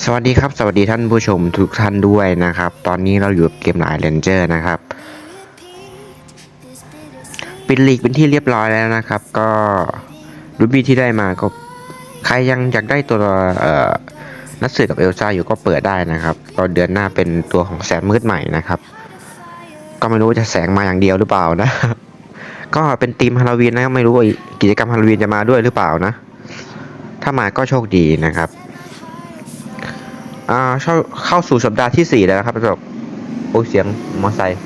สวัสดีครับ สวัสดีท่านผู้ชมทุกท่านด้วยนะครับ ตอนนี้เราอยู่กับเกมหลายเลนเจอร์นะครับ ปิดลีกเป็นที่เรียบร้อยแล้วนะครับ ก็รูบี้ที่ได้มาก็ใครยังอยากได้ตัวเอ่อนัดสือกับเอลซ่าอยู่ก็เปิดได้นะครับก็เดือนหน้าเป็นตัวของแสงมืดใหม่นะครับ ก็ไม่รู้จะแสงมาอย่างเดียวหรือเปล่านะ ก็เป็นทีมฮาโลวีนนะไม่รู้กิจกรรมฮาโลวีนจะมาด้วยหรือเปล่านะ ถ้ามาก็โชคดีนะครับ อ่าเข้าเข้าสู่สัปดาห์ที่สี่แล้วนะครับประสบโอ้เสียงมอไซค์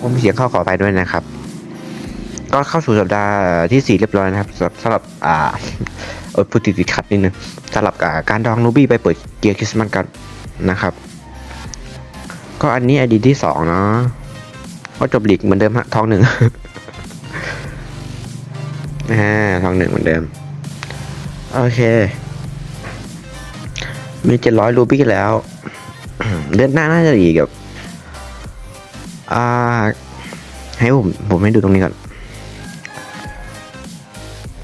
ผมเสียงเข้าขอไปด้วยนะครับ ก็เข้าสู่สัปดาห์ที่สี่เรียบร้อยนะครับสำหรับอ่าเออพูดติดติดขัดนิดนึงสำหรับการดองนูบี้ไปเปิดเกียร์คริสต์มาสกันนะครับ ก็อันนี้ไอดีที่สองเนาะก็จบหลีกเหมือนเดิมฮะทองหนึ่งนะฮะทองหนึ่งเหมือนเดิม โอเค มีเจ็ดร้อยรูบี้แล้ว เดือนหน้าน่าจะดีกับอ่า ให้ผม ผมให้ดูตรงนี้ก่อน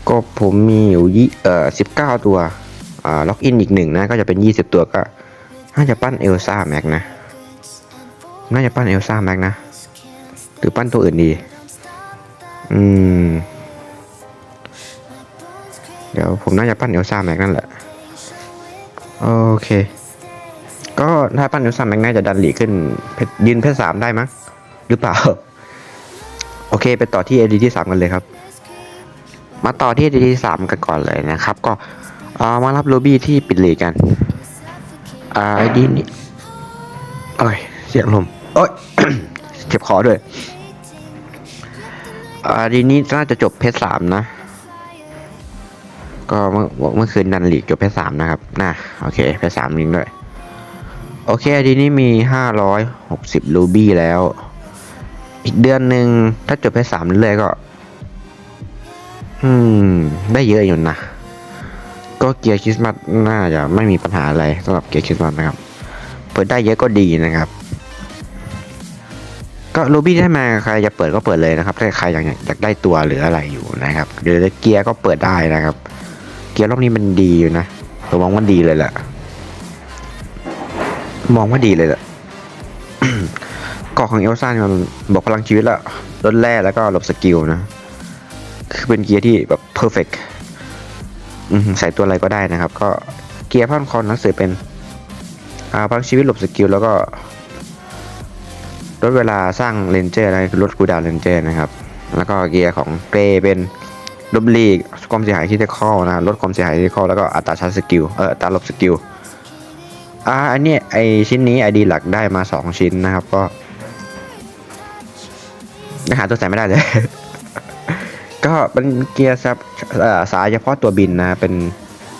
ก็ผมมีอยู่ยี่เอ่อสิบเก้าตัว อ่า ล็อกอินอีกหนึ่งนะ ก็จะเป็นยี่สิบตัวก็น่าจะปั้นเอลซ่าแม็กนะ น่าจะปั้นเอลซ่าแม็กนะ หรือปั้นตัวอื่นดี อืม เดี๋ยวผมน่าจะปั้นเอลซ่าแม็กนั่นแหละ โอเค ก็ถ้าปั้นเอลซ่าแม็กน่าจะดันหลีขึ้นยืนเพชรสามได้มั้งหรือเปล่า โอเค ไปต่อที่เอดีที่สามกันเลยครับ มาต่อที่เอดีที่สามกันก่อนเลยนะครับ ก็เอ่อมารับโรบี้ที่ปิดลีกกันอ่าไอดีนี้โอ้ยเสียงลมโอ้ยเจ็บคอด้วยอ่าดีนี้น่าจะจบเพชรสามนะ ก็เมื่อเมื่อคืนดันลีกจบเพชรสามนะครับนะโอเคเพชรสามลิงด้วย โอเคทีนี้มีห้าร้อยหกสิบรูบี้แล้ว อีกเดือนหนึ่งถ้าจบเพชรสามเรื่อยก็ อืม ได้เยอะอยู่นะ ก็เกียร์คริสต์มาสน่าจะไม่มีปัญหาอะไรสำหรับเกียร์คริสต์มาสนะครับ เปิดได้เยอะก็ดีนะครับก็รูบี้ได้มาใครจะเปิดก็เปิดเลยนะครับ ถ้าใครอยากอยากได้ตัวหรืออะไรอยู่นะครับหรือเกียร์ก็เปิดได้นะครับ กียร์รอบนี้มันดีอยู่นะผมมองว่าดีเลยแหละมองว่าดีเลยแหละเกาะของเอลซ่านมันบอกพลังชีวิตล้วลดแร่แล้วก็หลบสกิลนะ คือเป็นเกียร์ที่แบบเพอร์เฟกใส่ตัวอะไรก็ได้นะครับ ก็เกียร์พันคอนหนังสือเป็นพลังชีวิตหลบสกิลแล้วก็ลดเวลาสร้างเลนเจอร์นะคือลดคูดาวเลนเจอร์นะครับ แล้วก็เกียร์ของเกรเป็น ลบลีกความเสียหายที่จะข้อนะลดความเสียหายที่ข้อแล้วก็อัตราชาร์จสกิลเอออัตราลบสกิลอ่าอันนี้ไอชิ้นนี้ไอดีหลักได้มาสองชิ้นนะครับก็ยังหาตัวใส่ไม่ได้เลย ก็เป็นเกียร์ซับสายเฉพาะตัวบินนะเป็น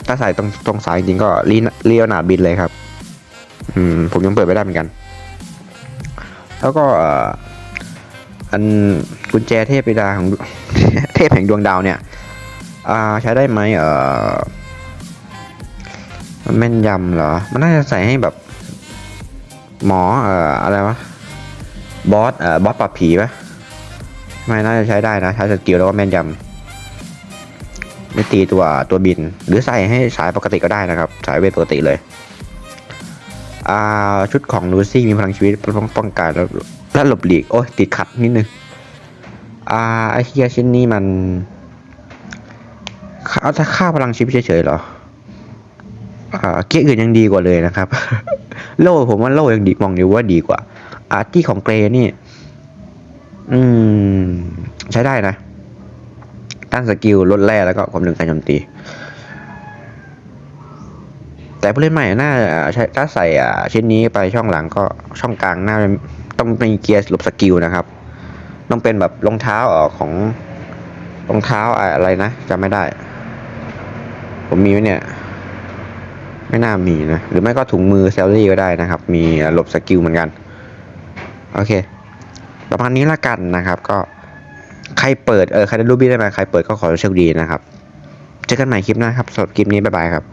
ถ้าใส่ตรงตรงสายจริงก็ลีเลียวนาบินเลยครับ อืมผมยังเปิดไม่ได้เหมือนกัน แล้วก็อันกุญแจเทพบิดาของ ทพแห่งดวงดาวเนี่ยใช้ได้ไหมเออมันแม่นยำเหรอ มันน่าจะใส่ให้แบบ หมอเอ่ออะไรวะ บอสเอ่อบอสปรับผีปะไม่น่าจะใช้ได้นะใช้สกิลแล้วก็แม่นยำไม่ตีตัวตัวบิน หรือใส่ให้สายปกติก็ได้นะครับ สายเวทปกติเลย อ่าชุดของลูซี่มีพลังชีวิตป้องป้องกันแล้วและหลบหลีก โอ้ยติดขัดนิดนึง อ่าไอเฮียชิ้นนี้มันเอาถ้าค่าพลังชีวิตเฉยๆเหรออ่าเกียร์อื่นยังดีกว่าเลยนะครับ โล่ผมว่าโล่ยังดีมองดูว่าดีกว่า อาร์ตี้ของเกรนี่ อืม ใช้ได้นะตั้งสกิลลดแร่แล้วก็ความเร็วการโจมตี แต่ผู้เล่นใหม่น่าใช้ถ้าใส่อ่าชิ้นนี้ไปช่องหลังก็ช่องกลางน่าต้องมีเกียร์หลบสกิลนะครับ ต้องเป็นแบบรองเท้าเออของรองเท้าอะไรนะจำไม่ได้ ผมมีไหมเนี่ย ไม่น่ามีนะ หรือไม่ก็ถุงมือเซลลี่ก็ได้นะครับ มีหลบสกิลเหมือนกัน โอเค ประมาณนี้ละกันนะครับ ก็ใครเปิดเออใครได้รูปบี้ได้ไหมใครเปิดก็ขอโชคดีนะครับ เจอกันใหม่คลิปหน้าครับสำหรับคลิปนี้บ๊ายบายครับ